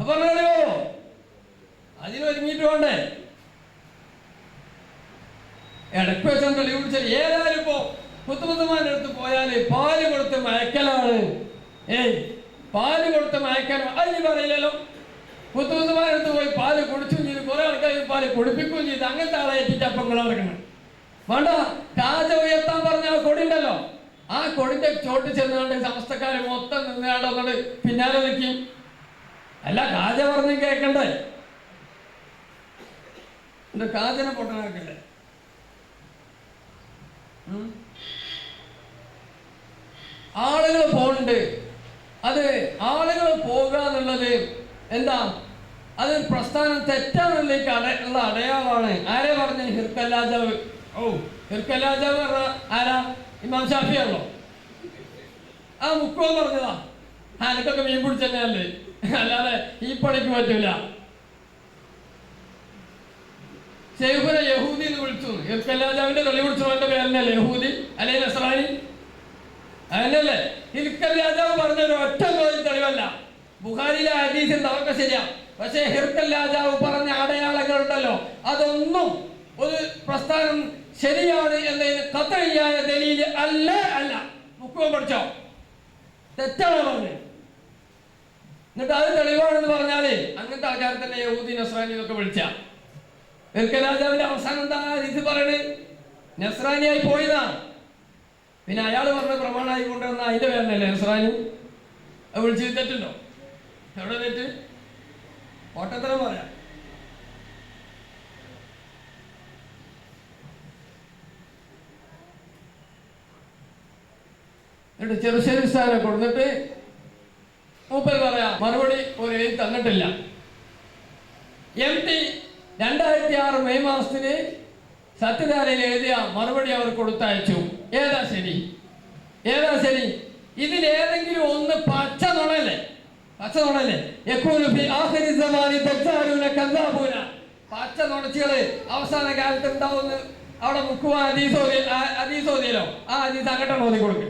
അപ്പൊ അറിയോ അതിനൊരുങ്ങിയിട്ട് വേണ്ടേ? ഇടയ്ക്ക് വെച്ചാൽ തെളിവ് പിടിച്ചാൽ ഏതായാലും ഇപ്പോ മുത്തുമുത്തമാരുടെ അടുത്ത് പോയാൽ പാൽ കൊടുത്ത് മയക്കലാണ്. ഏയ് പാൽ കൊടുത്ത് മയക്കാൻ അതിന് പറയില്ലല്ലോ. മുത്തുമുത്തമാരുടെ അടുത്ത് പോയി പാൽ കുടിച്ചും ചെയ്ത്. കുറെ ആൾക്കാർ പാൽ കുടിപ്പിക്കുകയും ചെയ്ത്. അങ്ങനത്തെ ആളെ ഏറ്റിട്ട് അപ്പം നടക്കണം. വേണ്ട കാജ ഉയർത്താൻ പറഞ്ഞ ആ കൊടി ഉണ്ടല്ലോ. ആ കൊടിന്റെ ചോട്ട് ചെന്നുകൊണ്ട് സമസ്തക്കാര് മൊത്തം നിന്നാടോന്നോട് പിന്നാലെ നിൽക്കും. അല്ല കാജ പറഞ്ഞ് കേൾക്കണ്ടേ എന്റെ കാജനെ പൊട്ടനാക്കണ്ടേ. ആളുകൾ പോണ്ട് അത് ആളുകൾ പോകുക എന്നുള്ളത് എന്താ? അത് പ്രസ്ഥാനം തെറ്റാന്നുള്ളേക്ക് അട ഉള്ള അടയാളമാണ്. ആരെ പറഞ്ഞു? ഹിർക്കല്ലാജാവ്. ഓ ഹിർക്കല്ലാജാവ് ആരാ? ഇമാം ഷാഫിയാണല്ലോ ആ മുക്കോ പറഞ്ഞതാ. ആ എനിക്കൊക്കെ മീൻ പിടിച്ചതന്നെയല്ലേ അല്ലാതെ ഈ പണിക്ക് പറ്റൂല. ഷെയ്ഖുനെ യഹൂദി എന്ന് വിളിച്ചു. ഹിർക്കൽ രാജാവിന്റെ തെളി വിളിച്ചവന്റെ പേരനല്ലേ യഹൂദി? അല്ലെ നസ്രാനി അതല്ലേ ഹിർക്കൽ രാജാവ് പറഞ്ഞൊരു ഒറ്റ ചോദ്യം തെളിവല്ല. ബുഖാരിയിലെ ഹദീസിൽ അതൊക്കെ ശരിയാ. പക്ഷേ ഹിർക്കൽ പറഞ്ഞ അടയാളങ്ങൾ ഉണ്ടല്ലോ അതൊന്നും ഒരു പ്രസ്ഥാനം ശരിയാണ് എന്നതിന് കത്തഴിയായ ദലീൽ അല്ല അല്ല. മുക്കുവൻ പഠിച്ചോ? തെറ്റാണോ പറഞ്ഞത്? എന്നിട്ട് അത് തെളിവാണെന്ന് പറഞ്ഞാലേ അങ്ങനത്തെ ആൾക്കാരെ തന്നെ യഹൂദി നസ്രാനി എന്നൊക്കെ വിളിച്ച. ഹിർക്കൽ രാജാവിന്റെ അവസാനം എന്താ ഇത് പറയണേ? നസ്രാനിയായി പോയതാ. പിന്നെ അയാൾ പറഞ്ഞ പ്രമാണമായി കൊണ്ടുവന്ന അതിന്റെ പേരനല്ലേ നസ്രാനി? അത് വിളിച്ച് തെറ്റുണ്ടോ? എവിടെ തെറ്റ്? ഓട്ടത്തരം പറയാ. എന്നിട്ട് ചെറുശ്ശേരി സ്ഥാനം കൊടുത്തിട്ട് മൂപ്പർ പറയാ. മറുപടി ഒരു എഴുതി തന്നിട്ടില്ല. എം ടി രണ്ടായിരത്തി ആറ് മെയ് മാസത്തിന് സത്യധാരയിൽ എഴുതിയ മറുപടി അവർ കൊടുത്തയച്ചു. ഏതാ ശരി? ഏതാ ശരി? ഇതിലേതെങ്കിലും ഒന്ന് പച്ച നുണല്ലേ പച്ച നുണല്ലേ പച്ച നുണച്ചുകൾ അവസാന കാലത്ത് ഉണ്ടാവുന്ന അവിടെ മുക്കുവാൻ അതീസോ അതീസോദിയല്ലോ ആ അതീസ് അങ്ങോട്ടാണ് ഓതി കൊടുക്കുക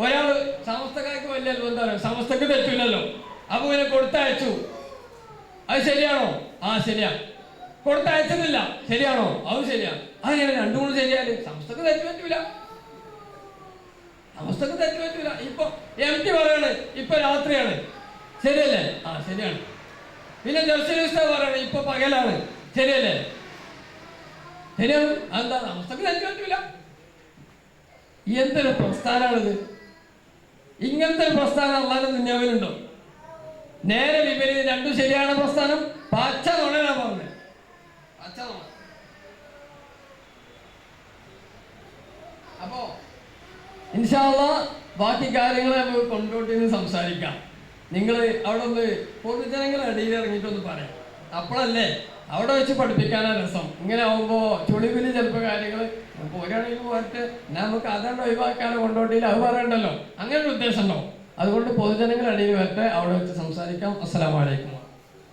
ഒരാൾ സമസ്തക്കാർക്ക് വലിയ എന്താ സമസ്തക്ക് തെറ്റില്ലല്ലോ. അപ്പൊ ഇവനെ കൊടുത്തയച്ചു. അത് ശരിയാണോ? ആ ശരിയാ. കൊടുത്തയച്ചതില്ല. ശരിയാണോ? അത് ശരിയാ. അങ്ങനെ രണ്ടു മൂന്ന് ശരിയാൽ സമസ്തക്ക് തെറ്റ് പറ്റൂല. സമസ്തക്ക് തെറ്റ് പറ്റൂല. ഇപ്പൊ എം ടി പറയാണ്. ഇപ്പൊ രാത്രിയാണ്. ശരിയല്ലേ? ആ ശരിയാണ്. പിന്നെ ജർസലിസ്റ്റ പറയാണ് ഇപ്പൊ പകലാണ്. ശരിയല്ലേ? ശരിയാണ്. അതെന്താ? സമസ്തക്ക് തെറ്റ് പറ്റൂല. എന്തൊരു പ്രസ്ഥാനാണിത് ഇങ്ങനത്തെ പ്രസ്ഥാനം അള്ളാന്റെ ദുന്യാവിലുണ്ടോ? നേരെ വിപരീതം രണ്ടും ശരിയാണ് പ്രസ്ഥാനം. പച്ച നുണയാണ് പറഞ്ഞത്. പച്ച നുണ. അപ്പോ ഇൻഷാല്ല ബാക്കി കാര്യങ്ങളെ കൊണ്ടോട്ടിന്ന് സംസാരിക്കാം. നിങ്ങൾ അവിടെ ഒന്ന് പൊതുജനങ്ങളെ ഇടയിൽ ഇറങ്ങിയിട്ടൊന്ന് പറയാം. അപ്പോഴല്ലേ അവിടെ വെച്ച് പഠിപ്പിക്കാനാ രസം. ഇങ്ങനെ ആവുമ്പോ ചുളിവിൽ ചിലപ്പോ കാര്യങ്ങൾ പോരാണെങ്കിൽ പോയിട്ട് നമുക്ക് അതാണ് ഒഴിവാക്കാനോ കൊണ്ടോട്ടില്ല അത് പറയണ്ടല്ലോ. അങ്ങനെ ഒരു ഉദ്ദേശം ഉണ്ടോ അതുകൊണ്ട് പൊതുജനങ്ങളുടെ ഇടയിൽ വരട്ടെ. അവിടെ വെച്ച് സംസാരിക്കാം. അസ്സലാമലൈക്കും